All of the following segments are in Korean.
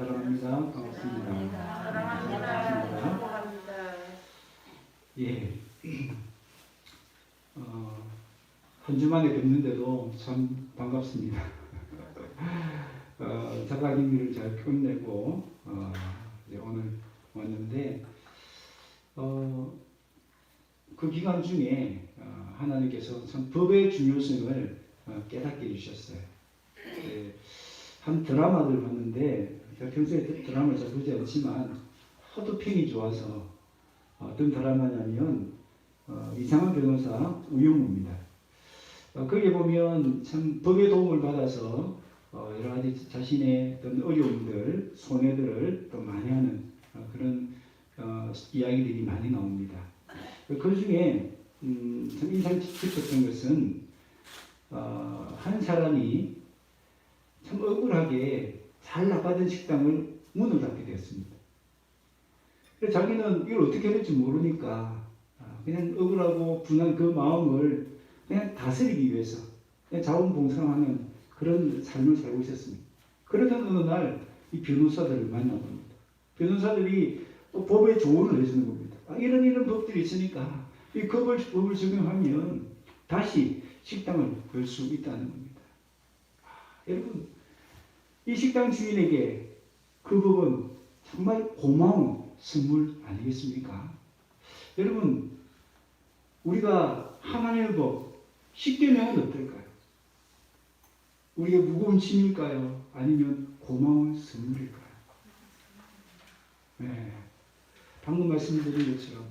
사랑합니다. 반갑습니다. 사랑합니다. 행복합니다. 예. 어, 한 주 만에 뵙는데도 참 반갑습니다. 어, 작가님을 잘 끝내고 어, 오늘 왔는데 어, 그 기간 중에 어, 하나님께서 참 법의 중요성을 어, 깨닫게 해주셨어요. 예, 한 드라마를 봤는데 제가 평소에 드- 드라마를 잘 보지 않지만 평이 좋아서 어떤 드라마냐면 어, 이상한 변호사 우영우입니다. 어, 거기에 보면 참 법의 도움을 받아서 어, 여러 가지 자신의 어떤 어려움들, 손해들을 또 만회하는 어, 그런 어, 이야기들이 많이 나옵니다. 그 중에 음, 참 인상 깊었던 것은 어, 한 사람이 참 억울하게 잘 나가던 식당을 문을 닫게 되었습니다. 자기는 이걸 어떻게 해야 될지 모르니까 아, 그냥 억울하고 분한 그 마음을 그냥 다스리기 위해서 그냥 자원봉사하는 그런 삶을 살고 있었습니다. 그러던 어느 날 이 변호사들을 만나봅니다. 변호사들이 또 법에 조언을 해주는 겁니다. 아, 이런 이런 법들이 있으니까 이 법을, 법을 적용하면 다시 식당을 열 수 있다는 겁니다. 아, 여러분 이 식당 주인에게 그 법은 정말 고마운 선물 아니겠습니까? 여러분 우리가 하나님의 법 십계명은 어떨까요? 우리의 무거운 짐일까요? 아니면 고마운 선물일까요? 네. 방금 말씀드린 것처럼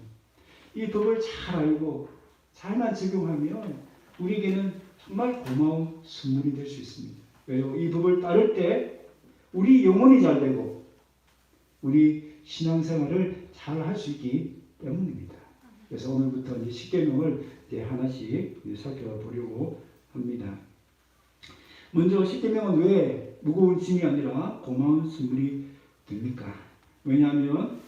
이 법을 잘 알고 잘만 적용하면 우리에게는 정말 고마운 선물이 될 수 있습니다. 이 법을 따를 때 우리 영혼이 잘 되고 우리 신앙생활을 잘 할 수 있기 때문입니다. 그래서 오늘부터 이제 십계명을 이제 하나씩 이제 살펴보려고 합니다. 먼저 십계명은 왜 무거운 짐이 아니라 고마운 선물이 됩니까? 왜냐하면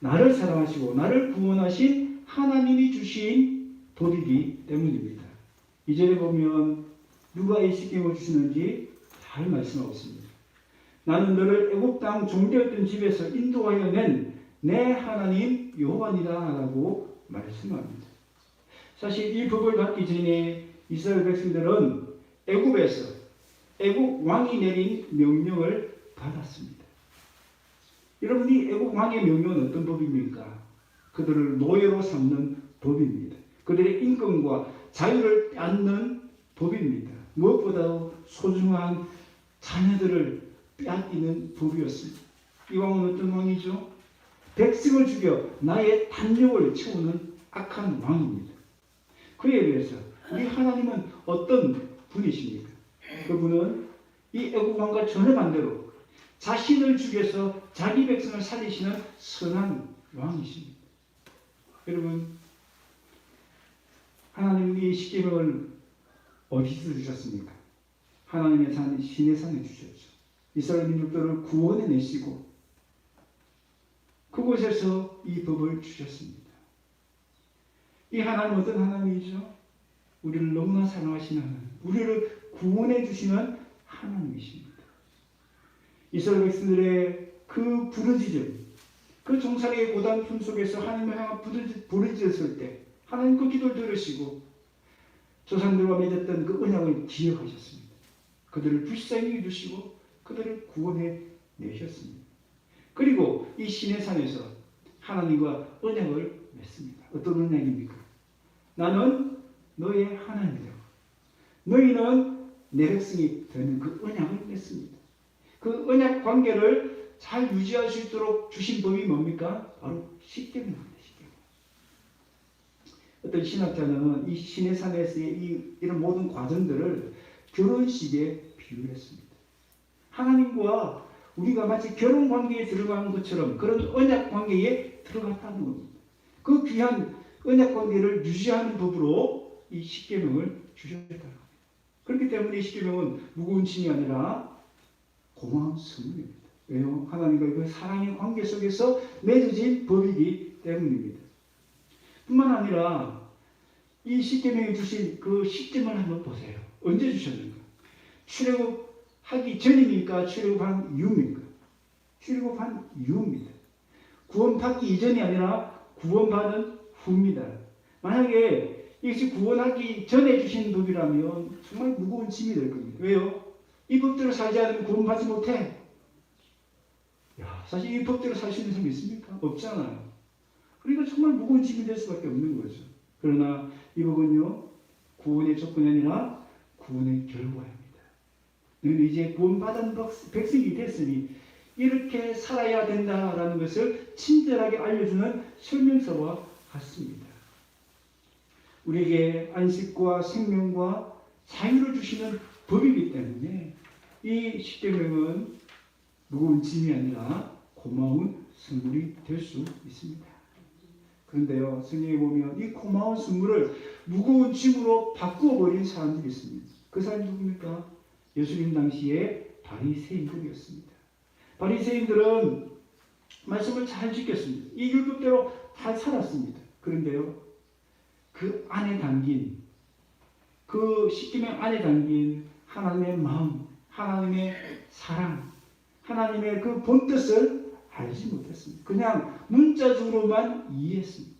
나를 사랑하시고 나를 구원하신 하나님이 주신 법이기 때문입니다. 이절에 보면 누가 이 십계명을 주시는지 잘 말씀하고 있습니다. 나는 너를 애굽 땅 종되었던 집에서 인도하여 낸 내 하나님 여호와니다라고 말씀합니다. 사실 이 법을 받기 전에 이스라엘 백성들은 애굽에서 애굽 왕이 내린 명령을 받았습니다. 여러분 이 애굽 왕의 명령은 어떤 법입니까? 그들을 노예로 삼는 법입니다. 그들의 인권과 자유를 빼앗는 법입니다. 무엇보다도 소중한 자녀들을 빼앗기는 법이었습니다. 이 왕은 어떤 왕이죠? 백성을 죽여 나의 탐욕을 채우는 악한 왕입니다. 그에 비해서 우리 하나님은 어떤 분이십니까? 그분은 이 애국 왕과 전혀 반대로 자신을 죽여서 자기 백성을 살리시는 선한 왕이십니다. 여러분 하나님이 이 십계명을 어디서 주셨습니까? 하나님의 산 신의 산에 주셨죠. 이스라엘 민족들을 구원해 내시고 그곳에서 이 법을 주셨습니다. 이 하나님 어떤 하나님이죠? 우리를 너무나 사랑하시는 하나님, 우리를 구원해 주시는 하나님이십니다. 이스라엘 백성들의 그 부르짖음, 그 종살이의 고단 품 속에서 하나님을 향한 부르짖- 부르짖었을 때 하나님 그 기도를 들으시고 조상들과 맺었던 그 언약을 기억하셨습니다. 그들을 불쌍히 여주시고 그들을 구원해 내셨습니다. 그리고 이 신의 산에서 하나님과 언약을 맺습니다. 어떤 언약입니까? 나는 너의 하나님이다. 너희는 내 백성이 되는 그 언약을 맺습니다. 그 언약 관계를 잘 유지할 수 있도록 주신 법이 뭡니까? 바로 십계명입니다. 십계명. 어떤 신학자는 이 신의 산에서의 이, 이런 모든 과정들을 결혼식에 비유했습니다. 하나님과 우리가 마치 결혼 관계에 들어가는 것처럼 그런 언약 관계에 들어갔다는 겁니다. 그 귀한 언약 관계를 유지하는 법으로 이 십계명을 주셨다는 겁니다. 그렇기 때문에 이 십계명은 무거운 짐이 아니라 고마운 선물입니다. 왜요? 하나님과 그 사랑의 관계 속에서 맺어진 법이기 때문입니다. 뿐만 아니라 이 십계명이 주신 그 시점을 한번 보세요. 언제 주셨는가? 출애굽 하기 전입니까? 출애굽한 이후입니까? 출애굽한 이후입니다. 구원받기 이전이 아니라 구원받은 후입니다. 만약에 이것이 구원하기 전에 주신 법이라면 정말 무거운 짐이 될 겁니다. 왜요? 이 법대로 살지 않으면 구원받지 못해. 야, 사실 이 법대로 살 수 있는 사람이 있습니까? 없잖아요. 그러니까 정말 무거운 짐이 될 수밖에 없는 거죠. 그러나 이 법은요, 구원의 조건이 아니라 구원의 결과입니다. 너희는 이제 구원받은 백- 백성이 됐으니 이렇게 살아야 된다라는 것을 친절하게 알려주는 설명서와 같습니다. 우리에게 안식과 생명과 자유를 주시는 법이기 때문에 이 십계명은 무거운 짐이 아니라 고마운 선물이 될 수 있습니다. 그런데요, 성경에 보면 이 고마운 선물을 무거운 짐으로 바꾸어 버린 사람들이 있습니다. 그 사람이 누굽니까? 예수님 당시에 바리새인들이었습니다. 바리새인들은 말씀을 잘 지켰습니다. 이 율법대로 잘 살았습니다. 그런데요, 그 안에 담긴 그 십계명 안에 담긴 하나님의 마음, 하나님의 사랑, 하나님의 그 본뜻을 알지 못했습니다. 그냥 문자적으로만 이해했습니다.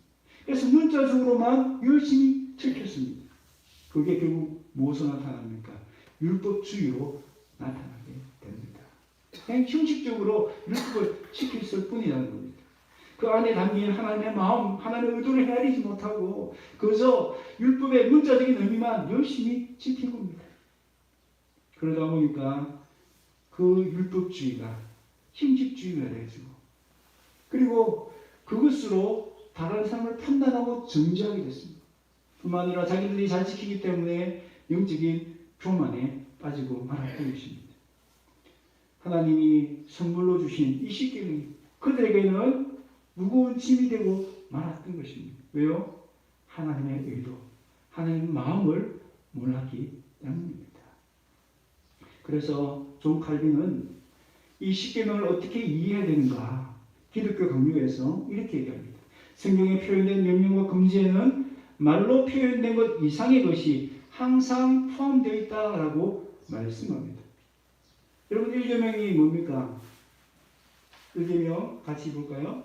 그래서 문자적으로만 열심히 지켰습니다. 그게 결국 무엇으로 나타납니까? 율법주의로 나타나게 됩니다. 그냥 형식적으로 율법을 지켰을 뿐이라는 겁니다. 그 안에 담긴 하나님의 마음, 하나님의 의도를 헤아리지 못하고 그래서 율법의 문자적인 의미만 열심히 지킨 겁니다. 그러다 보니까 그 율법주의가 형식주의가 되어지고 그리고 그것으로 다른 사람을 판단하고 정죄하게 됐습니다. 뿐만 아니라 자기들이 잘 지키기 때문에 영적인 교만에 빠지고 말았던 것입니다. 하나님이 선물로 주신 이 십계명이 그들에게는 무거운 짐이 되고 말았던 것입니다. 왜요? 하나님의 의도, 하나님의 마음을 몰랐기 때문입니다. 그래서 존 칼빈은 이 십계명을 어떻게 이해해야 되는가? 기독교 강요에서 이렇게 얘기합니다. 성경에 표현된 명령과 금지에는 말로 표현된 것 이상의 것이 항상 포함되어 있다라고 말씀합니다. 여러분 1계명이 뭡니까? 1계명 같이 볼까요?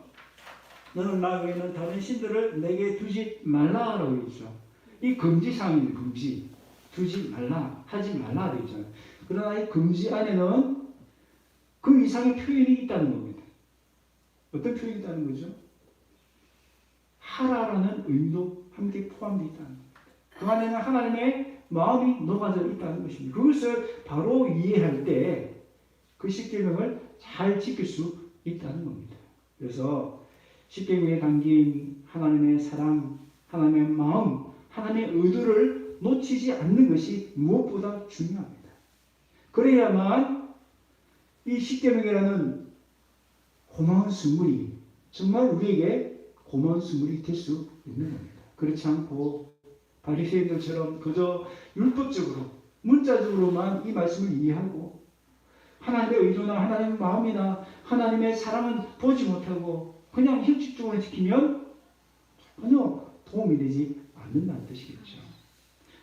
너는 나 외에는 다른 신들을 내게 두지 말라라고 했죠. 이 금지 사항입니다. 금지. 두지 말라, 하지 말라 되어 있잖아요. 그러나 이 금지 안에는 그 이상의 표현이 있다는 겁니다. 어떤 표현이 있다는 거죠? 하라라는 의미도 함께 포함되어 있다는 겁니다. 그 안에는 하나님의 마음이 녹아져 있다는 것입니다. 그것을 바로 이해할 때 그 십계명을 잘 지킬 수 있다는 겁니다. 그래서 십계명에 담긴 하나님의 사랑, 하나님의 마음, 하나님의 의도를 놓치지 않는 것이 무엇보다 중요합니다. 그래야만 이 십계명이라는 고마운 선물이 정말 우리에게 고마운 선물이 될 수 있는 겁니다. 그렇지 않고 바리새인들처럼 그저 율법적으로 문자적으로만 이 말씀을 이해하고 하나님의 의도나 하나님의 마음이나 하나님의 사랑은 보지 못하고 그냥 형식적으로 지키면 전혀 도움이 되지 않는다는 뜻이겠죠.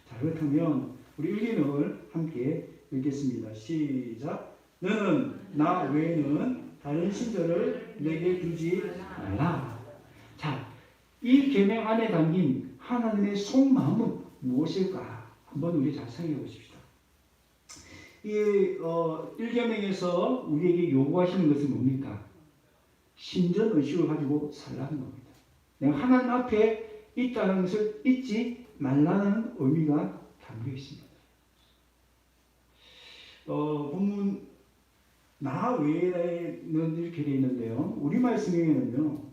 자 그렇다면 우리 일기능을 함께 읽겠습니다. 시작. 너는 나 외에는 다른 신들을 내게 두지 말라. 자, 이 계명 안에 담긴 하나님의 속마음은 무엇일까? 한번 우리 잘 생각해 보십시다. 이 어, 1계명에서 우리에게 요구하시는 것은 뭡니까? 신전 의식을 가지고 살라는 겁니다. 내가 하나님 앞에 있다는 것을 잊지 말라는 의미가 담겨 있습니다. 어, 본문 나 외에는 이렇게 되어 있는데요. 우리말 성경에는요.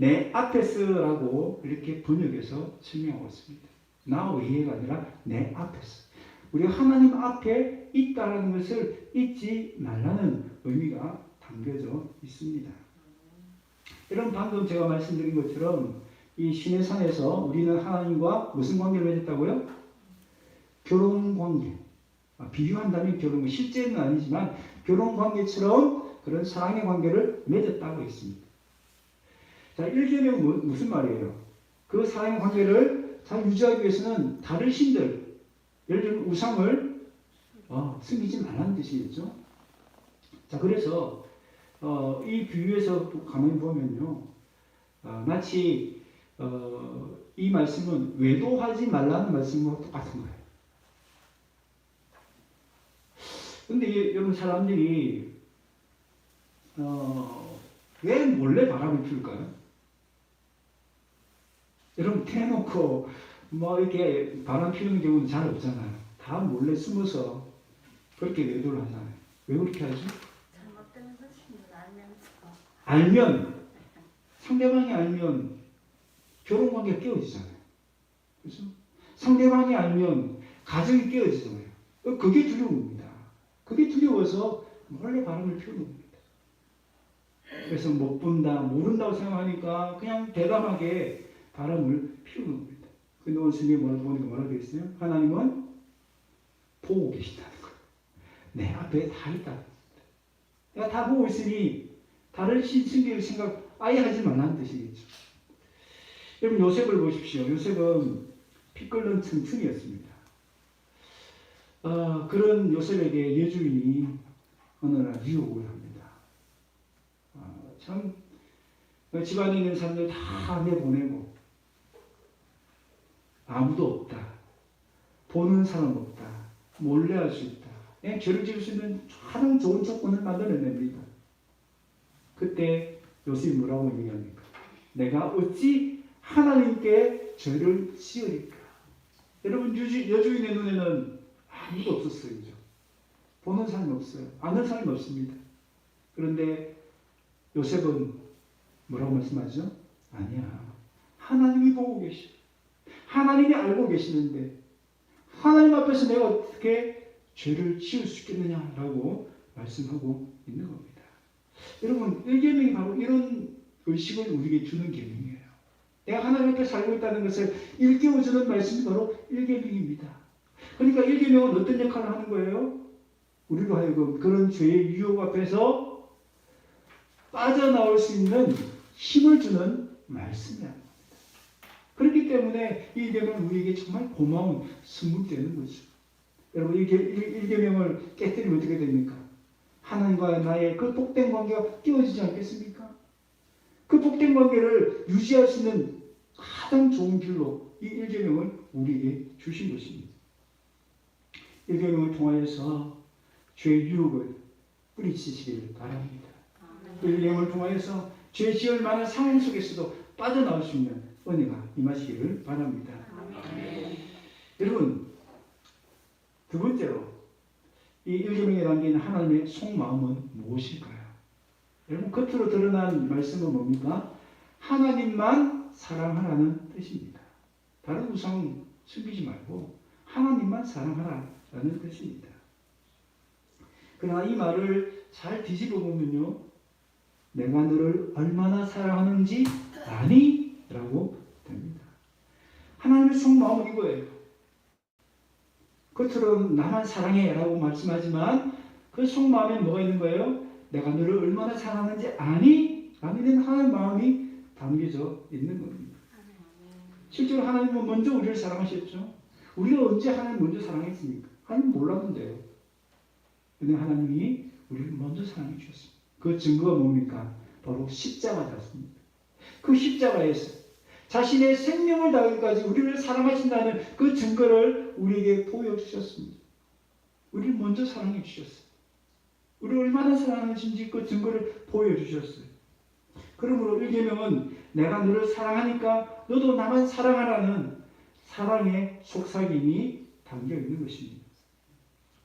내 앞에서라고 이렇게 번역해서 설명하고 있습니다. 나 외에가 아니라 내 앞에서. 우리 하나님 앞에 있다는 것을 잊지 말라는 의미가 담겨져 있습니다. 여러분 방금 제가 말씀드린 것처럼 이 신의 산에서 우리는 하나님과 무슨 관계를 맺었다고요? 결혼 관계. 아, 비유한다면 결혼. 실제는 아니지만 결혼 관계처럼 그런 사랑의 관계를 맺었다고 했습니다. 자, 1계명은 뭐, 무슨 말이에요? 그 사랑의 관계를 잘 유지하기 위해서는 다른 신들, 예를 들면 우상을 어, 숨기지 말라는 뜻이겠죠. 자, 그래서 어, 이 비유에서 또 가만히 보면요. 어, 마치 어, 이 말씀은 외도하지 말라는 말씀과 똑같은 거예요. 근데 이- 여러분 사람들이 어, 왜 몰래 바람을 피울까요? 여러분 태놓고 뭐 이렇게 바람 피우는 경우는 잘 없잖아요. 다 몰래 숨어서 그렇게 외도를 하잖아요. 왜 그렇게 하죠? 잘못된 것인 줄 알면서 알면 상대방이 알면 결혼 관계가 깨어지잖아요. 그렇죠? 상대방이 알면 가정이 깨어지잖아요. 어, 그게 두려운 겁니다. 그게 두려워서 몰래 바람을 피우는. 그래서 못 본다, 모른다고 생각하니까 그냥 대담하게 바람을 피우는 겁니다. 근데 성경에 뭐라고 보니까 뭐라고 있어요? 하나님은 보고 계신다는 거예요. 내 앞에 다 있다. 내가 다 보고 있으니 다른 신승계를 생각 아예 하지 말라는 뜻이겠죠. 여러분 요셉을 보십시오. 요셉은 피 끓는 층층이었습니다. 어, 그런 요셉에게 여주인이 어느 날 유혹을 합니다. 어, 참 집안에 있는 사람들 다 내보내고 아무도 없다. 보는 사람 없다. 몰래 할 수 있다. 그냥 죄를 지을 수 있는 가장 좋은 조건을 만들어냅니다. 그때 요셉이 뭐라고 얘기합니까? 내가 어찌 하나님께 죄를 지으리까? 여러분 유주, 여주인의 눈에는 아무도 없었어요. 보는 사람이 없어요. 아는 사람이 없습니다. 그런데 요셉은 뭐라고 말씀하죠? 아니야. 하나님이 보고 계셔. 하나님이 알고 계시는데 하나님 앞에서 내가 어떻게 죄를 지을 수 있겠느냐라고 말씀하고 있는 겁니다. 여러분, 일계명이 바로 이런 의식을 우리에게 주는 계명이에요. 내가 하나님 앞에 살고 있다는 것을 일깨워주는 말씀이 바로 일계명입니다. 그러니까 일계명은 어떤 역할을 하는 거예요? 우리로 하여금 그런 죄의 유혹 앞에서 빠져나올 수 있는 힘을 주는 말씀이야. 그렇기 때문에 이 일계명은 우리에게 정말 고마운 선물이 되는 거죠. 여러분 이 일계명을 깨뜨리면 어떻게 됩니까? 하나님과 나의 그 복된 관계가 깨어지지 않겠습니까? 그 복된 관계를 유지할 수 있는 가장 좋은 길로 이 일계명을 우리에게 주신 것입니다. 일계명을 통하여서 죄의 유혹을 뿌리치시기를 바랍니다. 일계명을 통하여서 죄 지을 만한 상황 속에서도 빠져나올 수 있는 은혜가 임하시기를 바랍니다. 여러분 두 번째로 이 일계명에 담긴 하나님의 속마음은 무엇일까요? 여러분 겉으로 드러난 말씀은 뭡니까? 하나님만 사랑하라는 뜻입니다. 다른 우상 숨기지 말고 하나님만 사랑하라라는 뜻입니다. 그러나 이 말을 잘 뒤집어 보면요. 내가 너를 얼마나 사랑하는지 아니? 라고 됩니다. 하나님의 속마음은 이거예요. 겉으로는 나만 사랑해 라고 말씀하지만 그 속마음에 뭐가 있는 거예요? 내가 너를 얼마나 사랑하는지 아니? 라는 하나님의 마음이 담겨져 있는 겁니다. 실제로 하나님은 먼저 우리를 사랑하셨죠. 우리가 언제 하나님 먼저 사랑했습니까? 하나님 몰랐는데요. 근데 하나님이 우리를 먼저 사랑해 주셨습니다. 그 증거가 뭡니까? 바로 십자가였습니다. 그 십자가에서 자신의 생명을 다하기까지 우리를 사랑하신다는 그 증거를 우리에게 보여주셨습니다. 우리를 먼저 사랑해 주셨어요. 우리를 얼마나 사랑하신지 그 증거를 보여주셨어요. 그러므로 일계명은 내가 너를 사랑하니까 너도 나만 사랑하라는 사랑의 속삭임이 담겨 있는 것입니다.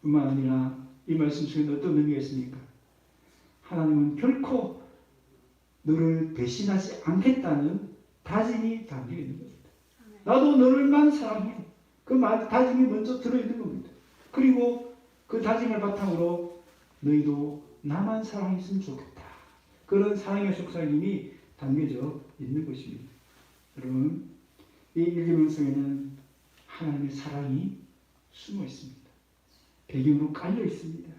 뿐만 아니라 이 말씀 속에 어떤 의미가 있습니까? 하나님은 결코 너를 배신하지 않겠다는 다짐이 담겨 있는 겁니다. 나도 너를만 사랑해. 그 말, 다짐이 먼저 들어있는 겁니다. 그리고 그 다짐을 바탕으로 너희도 나만 사랑했으면 좋겠다. 그런 사랑의 속삭임이 담겨져 있는 것입니다. 여러분, 이 일기명성에는 하나님의 사랑이 숨어 있습니다. 배경으로 깔려 있습니다.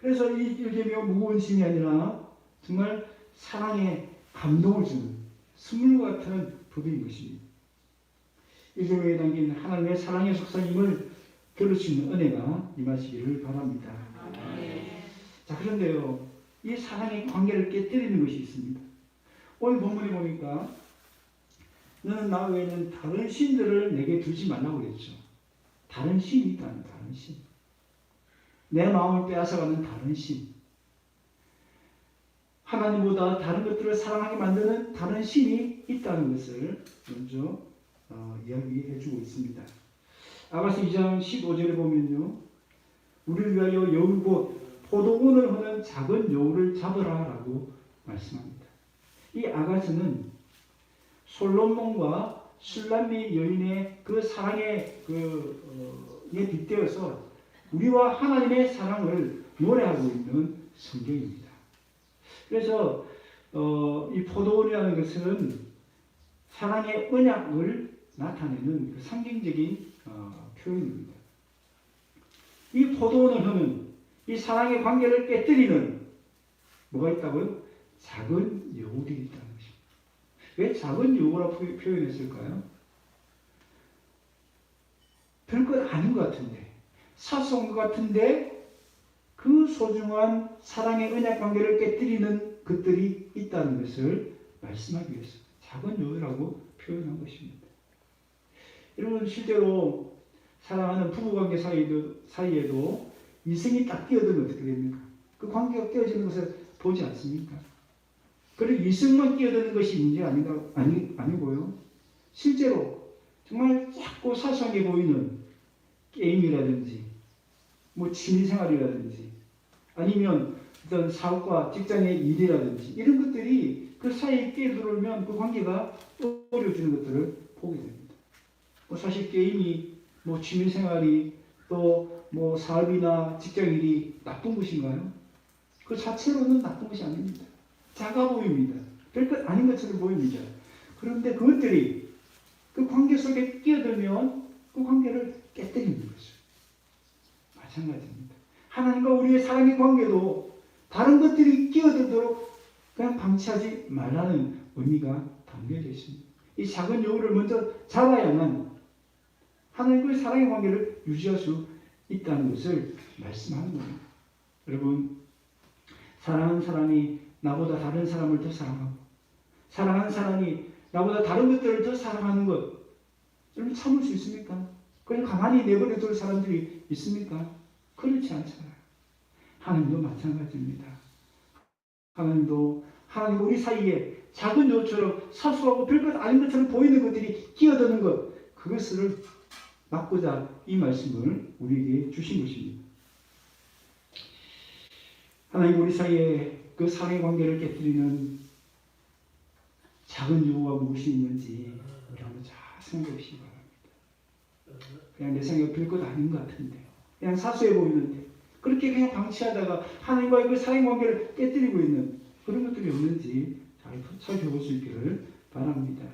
그래서 이 일기명 무거운 짐이 아니라 정말 사랑에 감동을 주는 스물 같은 법인 것입니다. 일기명에 담긴 하나님의 사랑의 속삭임을 들을 수 있는 은혜가 임하시기를 바랍니다. 자 그런데요 이 사랑의 관계를 깨뜨리는 것이 있습니다. 오늘 본문에 보니까 너는 나 외에는 다른 신들을 내게 두지 말라고 그랬죠. 다른 신이 있다는 다른 신. 내 마음을 빼앗아가는 다른 신. 하나님보다 다른 것들을 사랑하게 만드는 다른 신이 있다는 것을 먼저 어, 이야기해 주고 있습니다. 아가서 2장 15절에 보면요. 우리를 위하여 여울 곧 포도원을 하는 작은 여우를 잡으라 라고 말씀합니다. 이 아가스는 솔로몬과 술람미 여인의 그 사랑의 그 어, 에 빗대어서 우리와 하나님의 사랑을 노래하고 있는 성경입니다. 그래서 어, 이 포도원이라는 것은 사랑의 언약을 나타내는 그 상징적인 어, 표현입니다. 이 포도원을 하는 이 사랑의 관계를 깨뜨리는 뭐가 있다고요? 작은 여우들이 있다는 것입니다. 왜 작은 여우라 표- 표현했을까요? 별것 아닌 것 같은데 사소한 것 같은데 그 소중한 사랑의 언약 관계를 깨뜨리는 것들이 있다는 것을 말씀하기 위해서 작은 여우라고 표현한 것입니다. 여러분 실제로 사랑하는 부부관계 사이도, 사이에도 이성이 딱 끼어들면 어떻게 됩니까? 그 관계가 깨어지는 것을 보지 않습니까? 그리고 이성만 끼어드는 것이 문제 아닌가 아니 아니고요. 실제로 정말 작고 사소하게 보이는 게임이라든지 뭐 취미생활이라든지 아니면 어떤 사업과 직장의 일이라든지 이런 것들이 그 사이에 끼어들면 그 관계가 어려워지는 것들을 보게 됩니다. 뭐 사실 게임이 뭐 취미생활이 또 뭐 사업이나 직장일이 나쁜 것인가요? 그 자체로는 나쁜 것이 아닙니다. 작아 보입니다. 별것 아닌 것처럼 보입니다. 그런데 그것들이 그 관계 속에 끼어들면 그 관계를 깨뜨리는 거죠. 마찬가지입니다. 하나님과 우리의 사랑의 관계도 다른 것들이 끼어들도록 그냥 방치하지 말라는 의미가 담겨져 있습니다. 이 작은 여우를 먼저 잡아야만 하나님과의 사랑의 관계를 유지할 수 있다는 것을 말씀하는 겁니다. 여러분, 사랑하는 사람이 나보다 다른 사람을 더 사랑하고, 사랑하는 사람이 나보다 다른 것들을 더 사랑하는 것, 여러분 참을 수 있습니까? 그냥 가만히 내버려 둘 사람들이 있습니까? 그렇지 않잖아요. 하나님도 마찬가지입니다. 하나님도 하나님 우리 사이에 작은 여우처럼 사소하고 별것 아닌 것처럼 보이는 것들이 끼어드는 것, 그것을 막고자 이 말씀을 우리에게 주신 것입니다. 하나님 우리 사이에 그 사랑의 관계를 깨뜨리는 작은 유호가 무엇이 있는지 우리 한번 잘 생각해 보시기 바랍니다. 그냥 내 생각에 별것 아닌 것 같은데 그냥 사소해 보이는데 그렇게 그냥 방치하다가 하나님과의 그 사랑의 관계를 깨뜨리고 있는 그런 것들이 없는지 잘 살펴볼 수 있기를 바랍니다.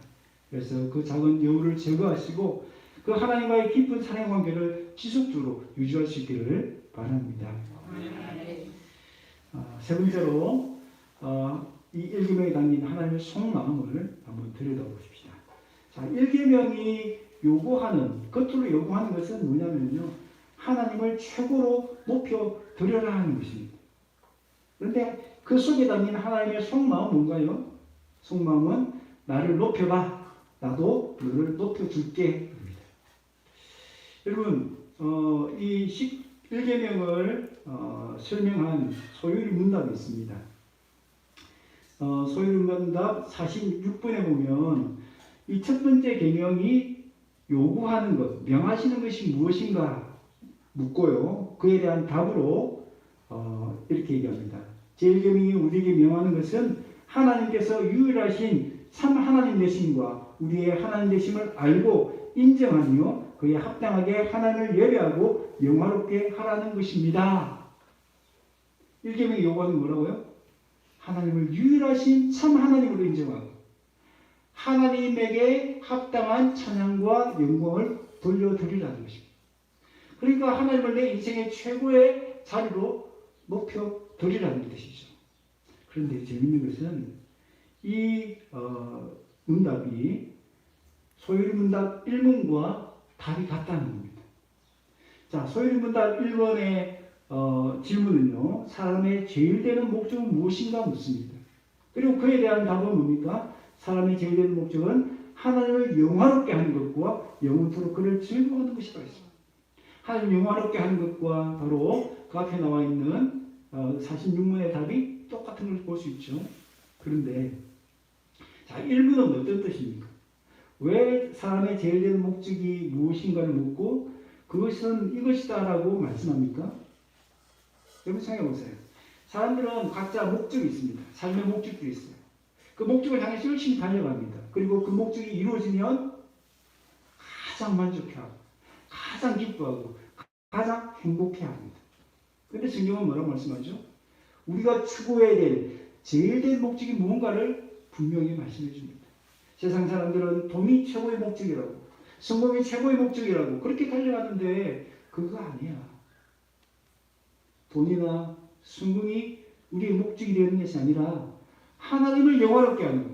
그래서 그 작은 여우를 제거하시고 그 하나님과의 깊은 사랑 관계를 지속적으로 유지할 수 있기를 바랍니다. 어, 세 번째로 어, 이 일계명에 담긴 하나님의 속마음을 한번 들여다보십시다. 자, 일계명이 요구하는 겉으로 요구하는 것은 뭐냐면요, 하나님을 최고로 높여 드려라 하는 것입니다. 그런데 그 속에 담긴 하나님의 속마음 뭔가요? 속마음은 나를 높여봐, 나도 너를 높여줄게. 여러분, 어, 이 11계명을 어, 설명한 소유리 문답이 있습니다. 어, 소유리 문답 46번에 보면 이 첫 번째 계명이 요구하는 것, 명하시는 것이 무엇인가 묻고요. 그에 대한 답으로 어, 이렇게 얘기합니다. 제1계명이 우리에게 명하는 것은 하나님께서 유일하신 참 하나님 되심과 우리의 하나님 되심을 알고 인정하며 그에 합당하게 하나님을 예배하고 영화롭게 하라는 것입니다. 1계명이 요구하는 뭐라고요? 하나님을 유일하신 참 하나님으로 인정하고 하나님에게 합당한 찬양과 영광을 돌려드리라는 것입니다. 그러니까 하나님을 내 인생의 최고의 자리로 높여드리라는 뜻이죠. 그런데 재밌는 것은 이 어, 문답이 소유리 문답 1문과 답이 같다는 겁니다. 자, 소유리 문답 1번에 어, 질문은요. 사람의 제일 되는 목적은 무엇인가 묻습니다. 그리고 그에 대한 답은 뭡니까? 사람의 제일 되는 목적은 하나님을 영화롭게 하는 것과 영원토록 그를 즐거워하는 것이라 했습니다. 하나님 영화롭게 하는 것과 바로 그 앞에 나와 있는 어, 46문의 답이 똑같은 걸 볼 수 있죠. 그런데 자 1문은 어떤 뜻입니까? 왜 사람의 제일 되는 목적이 무엇인가를 묻고 그것은 이것이다라고 말씀합니까? 여러분 생각해 보세요. 사람들은 각자 목적이 있습니다. 삶의 목적들이 있어요. 그 목적을 향해서 열심히 달려갑니다. 그리고 그 목적이 이루어지면 가장 만족해하고 가장 기뻐하고 가장 행복해합니다. 근데 성경은 뭐라고 말씀하죠? 우리가 추구해야 될 제일 된 목적이 무언가를 분명히 말씀해 줍니다. 세상 사람들은 돈이 최고의 목적이라고, 성공이 최고의 목적이라고 그렇게 달려가는데 그거 아니야. 돈이나 성공이 우리의 목적이 되는 것이 아니라 하나님을 영화롭게 하는 것,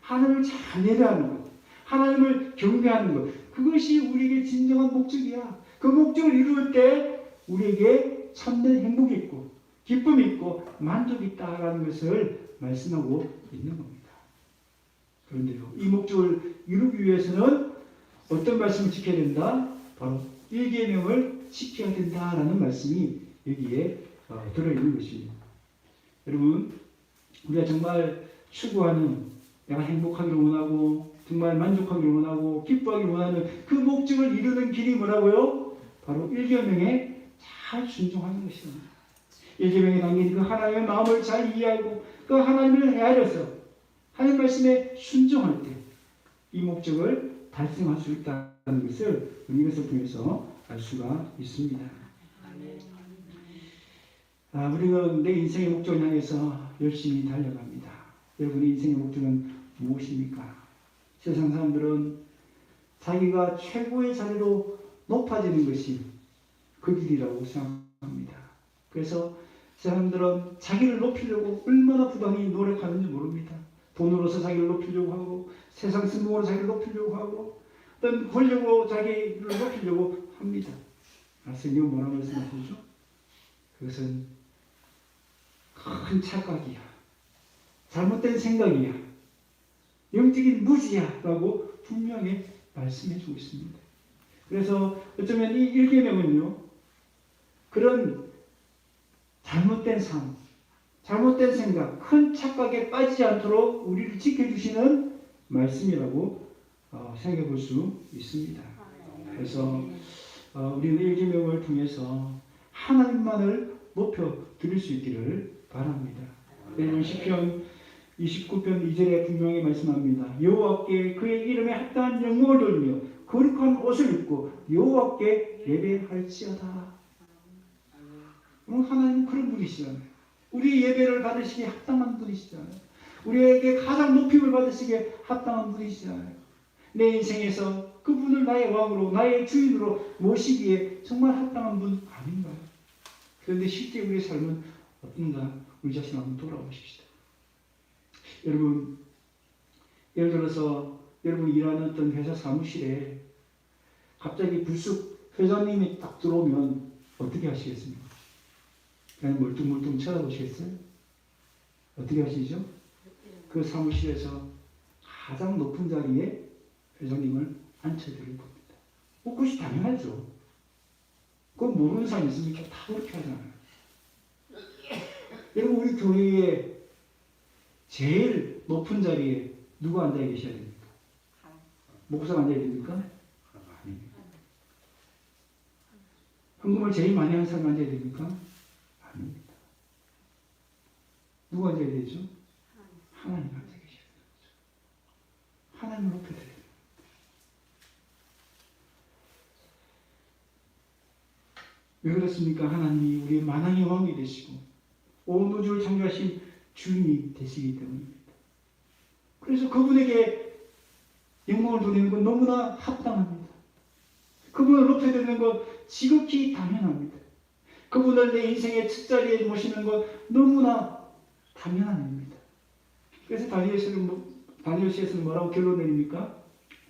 하나님을 잘 예배하는 것, 하나님을 경배하는 것, 그것이 우리에게 진정한 목적이야. 그 목적을 이룰 때 우리에게 참된 행복이 있고 기쁨이 있고 만족이 있다라는 것을 말씀하고 있는 겁니다. 그런데요, 이 목적을 이루기 위해서는 어떤 말씀을 지켜야 된다? 바로 일계명을 지켜야 된다라는 말씀이 여기에 어, 들어있는 것입니다. 여러분, 우리가 정말 추구하는 내가 행복하기를 원하고 정말 만족하기를 원하고 기뻐하기를 원하는 그 목적을 이루는 길이 뭐라고요? 바로 일계명에 잘 순종하는 것입니다. 일계명에 담긴 그 하나님의 마음을 잘 이해하고 그 하나님을 헤아려서 하나님 말씀에 순종할 때 이 목적을 달성할 수 있다는 것을 이것을 통해서 알 수가 있습니다. 아, 우리는 내 인생의 목적을 향해서 열심히 달려갑니다. 여러분의 인생의 목적은 무엇입니까? 세상 사람들은 자기가 최고의 자리로 높아지는 것이 그 길이라고 생각합니다. 그래서 사람들은 자기를 높이려고 얼마나 부단히 노력하는지 모릅니다. 돈으로서 자기를 높이려고 하고 세상 성공으로 자기를 높이려고 하고 어떤 권력으로 자기를 높이려고 합니다. 아, 성경 뭐라고 말씀하시죠? 그것은 큰 착각이야. 잘못된 생각이야. 영적인 무지야라고 분명히 말씀해 주고 있습니다. 그래서 어쩌면 이 일계명은요, 그런 잘못된 삶, 잘못된 생각, 큰 착각에 빠지지 않도록 우리를 지켜주시는 말씀이라고 어, 생각해 볼 수 있습니다. 그래서 어, 우리는 일계명을 통해서 하나님만을 높여 드릴 수 있기를 바랍니다. 여러분 시편 29편 2절에 분명히 말씀합니다. 여호와께 그의 이름에 합당한 영광을 돌리며 거룩한 옷을 입고 여호와께 예배할지어다. 오늘 하나님은 그런 분이시잖아요. 우리 예배를 받으시기에 합당한 분이시잖아요. 우리에게 가장 높임을 받으시기에 합당한 분이시잖아요. 내 인생에서 그분을 나의 왕으로 나의 주인으로 모시기에 정말 합당한 분 아닌가요? 그런데 실제 우리의 삶은 어떤가 우리 자신 한번 돌아보십시다. 여러분 예를 들어서 여러분이 일하는 어떤 회사 사무실에 갑자기 불쑥 회장님이 딱 들어오면 어떻게 하시겠습니까? 그냥 멀뚱멀뚱 쳐다보시겠어요? 어떻게 하시죠? 그 사무실에서 가장 높은 자리에 회장님을 앉혀드릴 겁니다. 뭐 그것이 당연하죠. 그건 모르는 사람 있습니까? 다 그렇게 하잖아요. 여러분 우리 교회에 제일 높은 자리에 누가 앉아 계셔야 됩니까? 목사가 앉아야 됩니까? 아닙니다. 헌금을 제일 많이 하는 사람 앉아야 됩니까? 아닙니다. 누가 앉아야 되죠? 하나님 앉아 계셔야 되는 거죠. 하나님을 높여드려야 돼요. 왜 그렇습니까? 하나님이 우리의 만왕의 왕이 되시고 온 우주를 창조하신 주인이 되시기 때문입니다. 그래서 그분에게 영광을 돌리는 건 너무나 합당합니다. 그분을 높여드리는 것 지극히 당연합니다. 그분을 내 인생의 첫자리에 모시는 것 너무나 당연한 일입니다. 그래서 다니엘서는 뭐, 다니엘서에서는 뭐라고 결론 내립니까?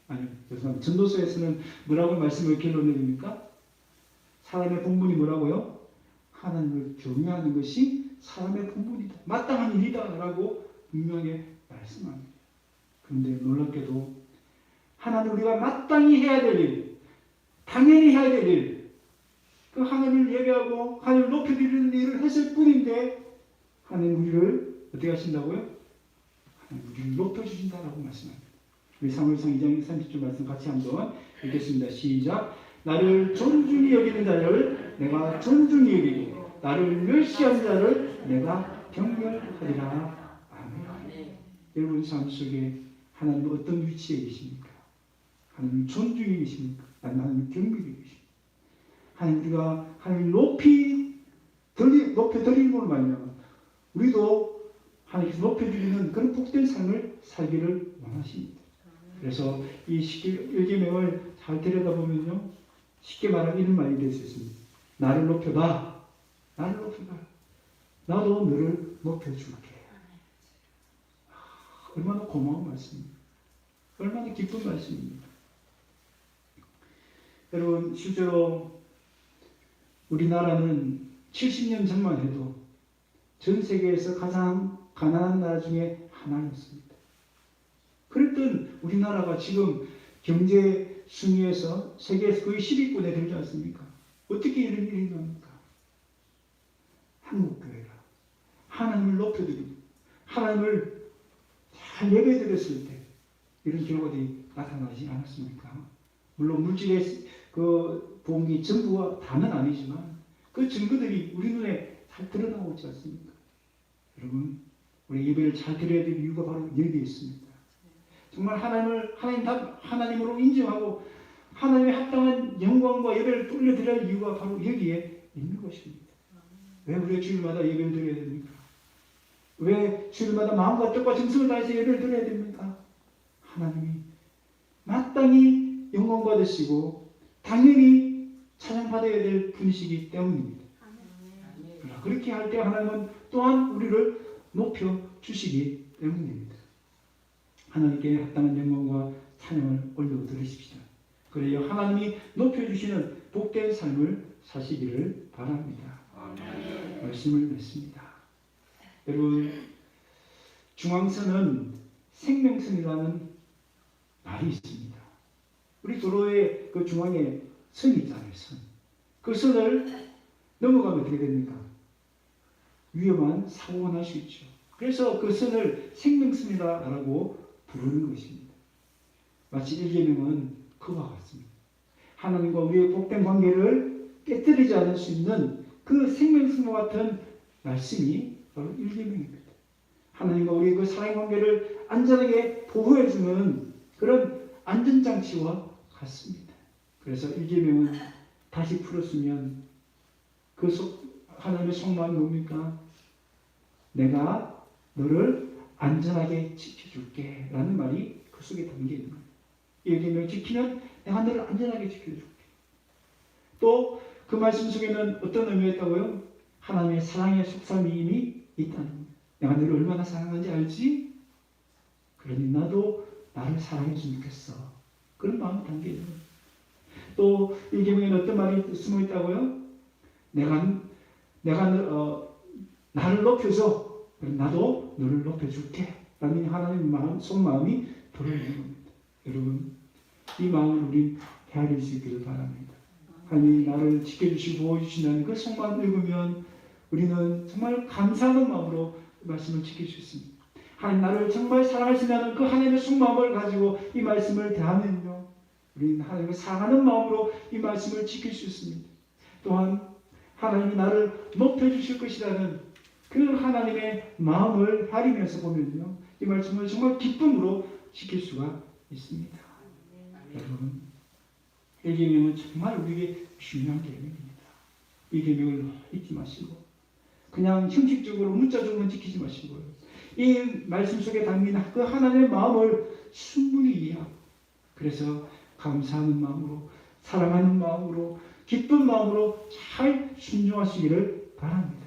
아니, 죄송합니다. 전도서에서는 뭐라고 말씀을 결론 내립니까? 사람의 본분이 뭐라고요? 하나님을 경외하는 것이 사람의 본분이다. 마땅한 일이다 라고 분명히 말씀합니다. 그런데 놀랍게도 하나님 우리가 마땅히 해야 될 일, 당연히 해야 될 일, 그 하나님을 예배하고 하나님을 높여드리는 일을 했을 뿐인데 하나님 우리를 어떻게 하신다고요? 하나님 우리를 높여주신다라고 말씀합니다. 우리 사무엘상 2장 30절 말씀 같이 한번 읽겠습니다. 시작. 나를 존중히 여기는 자를 내가 존중히 여기고 나를 멸시하는 자를 내가 경멸하리라. 아멘. 여러분 삶 속에 하나님 어떤 위치에 계십니까? 하나님 존중히 계십니까? 하나님 경멸히 계십니까? 하나님 우리가 하나님 높이 들리, 높여 드리는 걸로 말미암아 우리도 하나님께서 높여드리는 그런 복된 삶을 살기를 원하십니다. 그래서 이 십계 일계명을 잘 들여다보면요. 쉽게 말하면 이런 말이 될 수 있습니다. 나를 높여봐. 나를 높여봐. 나도 너를 높여줄게. 아, 얼마나 고마운 말씀입니다. 얼마나 기쁜 말씀입니다. 여러분, 실제로 우리나라는 70년 전만 해도 전 세계에서 가장 가난한 나라 중에 하나였습니다. 그랬던 우리나라가 지금 경제 순위에서 세계에서 거의 10위권에 들지 않습니까? 어떻게 이런 일이 나옵니까? 한국교회가 하나님을 높여드리고 하나님을 잘 예배드렸을 때 이런 결과들이 나타나지 않았습니까? 물론 물질의 그 봉기 전부가 다는 아니지만 그 증거들이 우리 눈에 잘 드러나고 있지 않습니까? 여러분 우리 예배를 잘 드려야 될 이유가 바로 여기에 있습니다. 정말 하나님을 하나님 답 하나님으로 인정하고 하나님의 합당한 영광과 예배를 돌려드려야 할 이유가 바로 여기에 있는 것입니다. 왜 우리가 주일마다 예배를 드려야 됩니까? 왜 주일마다 마음과 뜻과 정성을 다해서 예배를 드려야 됩니까? 하나님이 마땅히 영광 받으시고 당연히 찬양받아야 될 분이시기 때문입니다. 그렇게 할 때 하나님은 또한 우리를 높여 주시기 때문입니다. 하나님께 합당한 영광과 찬양을 올려드리십시오. 그래야 하나님이 높여주시는 복된 삶을 사시기를 바랍니다. 말씀을 맺습니다. 여러분, 중앙선은 생명선이라는 말이 있습니다. 우리 도로의 그 중앙에 선이 있잖아요, 선. 그 선을 넘어가면 어떻게 됩니까? 위험한 사고가 날 수 있죠. 그래서 그 선을 생명선이라고 부르는 것입니다. 마치 일계명은 그와 같습니다. 하나님과 우리의 복된 관계를 깨뜨리지 않을 수 있는 그 생명선과 같은 말씀이 바로 일계명입니다. 하나님과 우리의 그 사랑 관계를 안전하게 보호해주는 그런 안전장치와 같습니다. 그래서 일계명은 다시 풀었으면 그 속, 하나님의 속마음이 뭡니까? 내가 너를 안전하게 지켜줄게 라는 말이 그 속에 담겨 있는 거예요. 일계명 지키면 내가 너를 안전하게 지켜줄게. 또 그 말씀 속에는 어떤 의미가 있다고요? 하나님의 사랑의 속삼이 이미 있다는 거예요. 내가 너를 얼마나 사랑하는지 알지? 그러니 나도 나를 사랑했으면 좋겠어. 그런 마음이 담겨 있는 거예요. 또 일계명에는 어떤 말이 숨어 있다고요? 내가 내가 어, 나를 높여줘. 나도 너를 높여줄게. 라는 하나님의 마음, 속마음이 들어있는 겁니다. 여러분, 이 마음을 우리 헤아릴 수 있기를 바랍니다. 하나님 나를 지켜주시고 보호해주신다는 그 속마음 읽으면 우리는 정말 감사하는 마음으로 그 말씀을 지킬 수 있습니다. 하나님 나를 정말 사랑하신다는 그 하나님의 속마음을 가지고 이 말씀을 대하면요. 우리는 하나님을 사랑하는 마음으로 이 말씀을 지킬 수 있습니다. 또한 하나님이 나를 높여주실 것이라는 그 하나님의 마음을 가리면서 보면요. 이 말씀을 정말 기쁨으로 지킬 수가 있습니다. 여러분, 이 계명은 정말 우리에게 중요한 계명입니다. 이 계명을 잊지 마시고 그냥 형식적으로 문자적으로 지키지 마시고요. 이 말씀 속에 담긴 그 하나님의 마음을 충분히 이해하고 그래서 감사하는 마음으로 사랑하는 마음으로 기쁜 마음으로 잘 순종하시기를 바랍니다.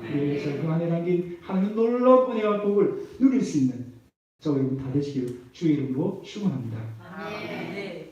그래서 그 안에 담긴 하나님 놀라운 은혜와 복을 누릴 수 있는 저 여러분 다 되시기를 주의 이름으로 축원합니다. 아멘.